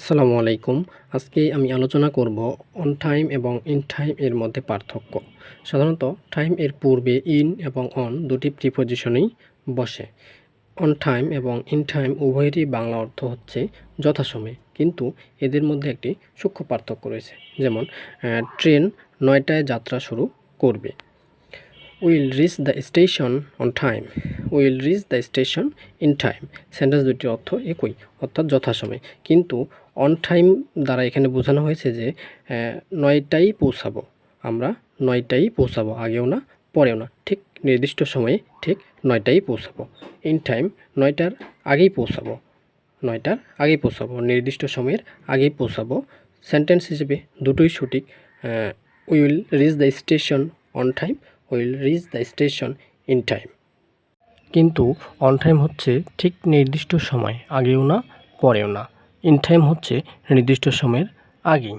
আসসালামু আলাইকুম। আজকে আমি আলোচনা করব অন টাইম এবং ইন টাইম এর মধ্যে পার্থক্য। সাধারণত টাইম এর পূর্বে ইন এবং অন দুটি প্রিপোজিশনেই বসে। অন টাইম এবং ইন টাইম উভয়েরই বাংলা অর্থ হচ্ছে যথাসময়ে। কিন্তু এদের মধ্যে একটি সূক্ষ্ম পার্থক্য রয়েছে। যেমন ট্রেন নয়টায় যাত্রা শুরু করবে। Will reach the station on time will reach the station in time sentence দুটির অর্থ একই অর্থাৎ যথাসময়ে। কিন্তু অন টাইম দ্বারা এখানে বোঝানো হয়েছে যে আহ, নয়টায় পৌঁছাবো। আমরা নয়টাই পৌঁছাবো আগেও না পরেও না। ঠিক নির্দিষ্ট সময়ে ঠিক নয়টায় পৌঁছাবো। ইন টাইম নয়টার আগেই পৌঁছাবো। নয়টার আগেই পৌঁছাবো। নির্দিষ্ট সময়ের আগেই পৌঁছাবো। সেন্টেন্স হিসেবে দুটোই সঠিক। Will reach the station on time will reach the station in time কিন্তু অন টাইম হচ্ছে ঠিক নির্দিষ্ট সময়, আগেও না, পরেও না। ইন টাইম হচ্ছে নির্দিষ্ট সময়ের আগেই।